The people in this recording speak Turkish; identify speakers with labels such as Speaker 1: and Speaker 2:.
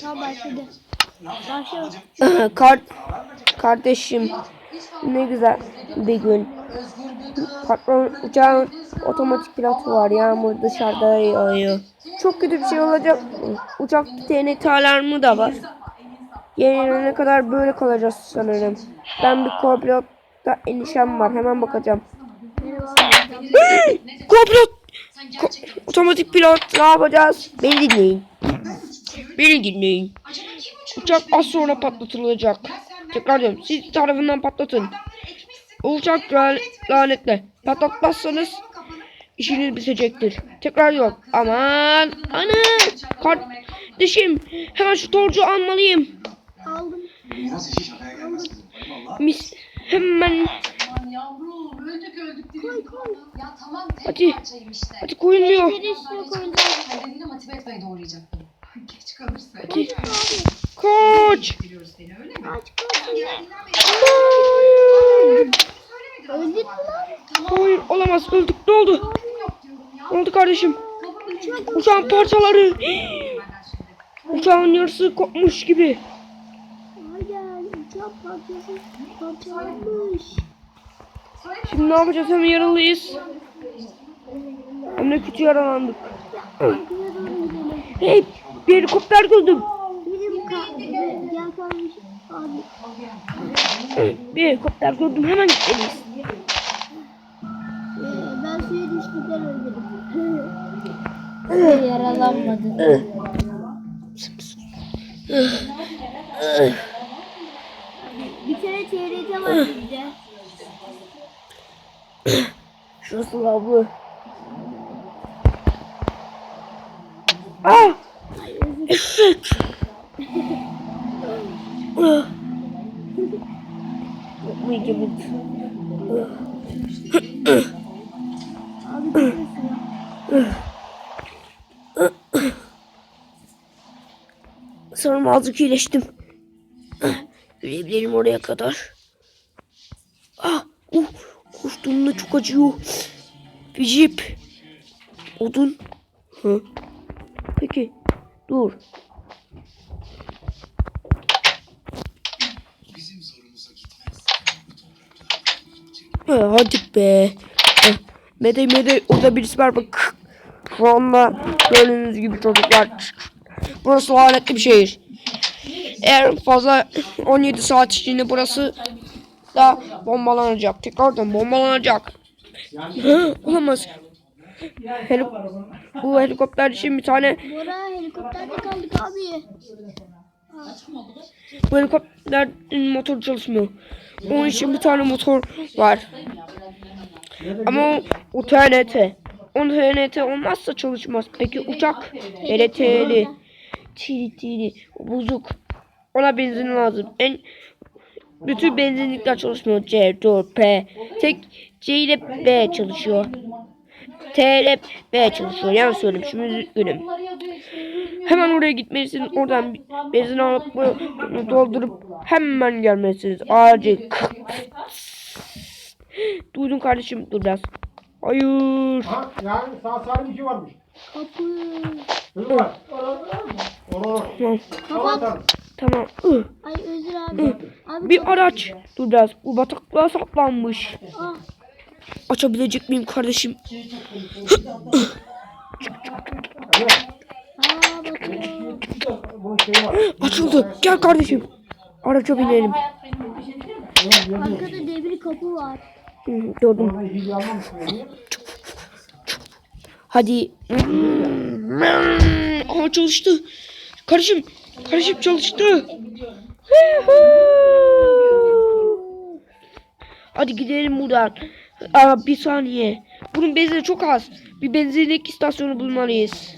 Speaker 1: Tamam başladı. Başla.
Speaker 2: Kart kardeşim ne güzel bir gün. Patron uçağın otomatik pilotu var. Yağmur dışarıda yağıyor. Çok kötü bir şey olacak. Uçak TNT alarmı da var. Yenilene kadar böyle kalacağız sanırım. Ben bir co-pilotta endişem var. Hemen bakacağım. Co-pilot! Ko- otomatik pilot ne yapacağız? Beni dinleyin. Beni dinleyin. Uçak az sonra patlatılacak. Tekrar diyorum. Siz tarafından patlatın. Uçak la- lanetle. Patlatmazsanız işiniz bitecektir. Tekrar diyorum. Aman. Ana. Kardeşim. Hemen şu torcu almalıyım.
Speaker 1: Aldım.
Speaker 2: Mis. Hemen.
Speaker 3: Öldük öldük dilim. Ya tamam tek
Speaker 2: Hadi.
Speaker 3: parçayım işte.
Speaker 2: Hadi koyulmuyor.
Speaker 1: Seni
Speaker 3: kalırsa.
Speaker 2: Koç.
Speaker 3: Seni öyle mi?
Speaker 1: Aç. Öldük?
Speaker 2: Hayır olamaz. Öldük. Ne oldu?
Speaker 3: Yok diyorum ya.
Speaker 2: Ne oldu kardeşim? Uçağın parçaları. Uçağın yarısı kopmuş gibi.
Speaker 1: Hayır. Uçak parçası parçalanmış.
Speaker 2: Şimdi ne yapacağız? Hem yaralıyız. Hem de kötü yaralandık. Hey bir helikopter gördüm.
Speaker 1: Benim. Abi.
Speaker 2: Bir helikopter gördüm. Hemen gitmeliyiz.
Speaker 1: Ben suya düştükten öldüm. Yaralanmadı. Bir kere TRT var bizde.
Speaker 2: Şurası lavlı. Ah! Evet. Ah. Yapmayacağım.
Speaker 1: Abi.
Speaker 2: Sanırım azıcık iyileştim. Yürüyebilirim oraya kadar. Ah! Uh! Koştuğumda çok acıyor. Bir jip. Odun. Hı. Dur. Ha, hadi be. Medey medey orada birisi var bak. Şu anda gördüğünüz gibi çocuklar. Burası lanetli bir şehir. Eğer fazla 17 saat içinde burası da bombalanacak. Tekrardan bombalanacak. Olamaz. Heli bu helikopter için bir tane
Speaker 1: Bora helikopterde kaldık abi.
Speaker 2: bu helikopterin motoru çalışmıyor. Onun için bir tane motor var. Ama o, TNT. On TNT olmazsa çalışmaz. Peki uçak TNT'li. Tiri tiri. Bozuk. Ona benzin lazım. En bütün benzinlikler çalışmıyor. C, D, P. Tek C ile B çalışıyor. T ile B çalışıyor. Yani söylemişim üzgünüm. Hemen oraya gitmelisin. Oradan benzin alıp doldurup hemen gelmelisiniz. Acil. Duydun kardeşim dur biraz. Hayır.
Speaker 4: Ha, yani sağ salim iki varmış.
Speaker 1: Kapı.
Speaker 4: Var.
Speaker 2: Tamam. Tamam.
Speaker 1: Ay Özür abi. Abi
Speaker 2: Bir araç. Dur biraz. Bu bataklığa saplanmış.
Speaker 1: Ah,
Speaker 2: Açabilecek miyim kardeşim? Açıldı. Gel kardeşim. Araca binelim.
Speaker 1: Arkada demir kapı var.
Speaker 2: Hı, Gördüm. Hadi. Ama çalıştı. Kardeşim. Kardeşim çalıştı. Hadi gidelim buradan. Aa, bir saniye. Bunun benzini çok az. Bir benzinlik istasyonu bulmalıyız.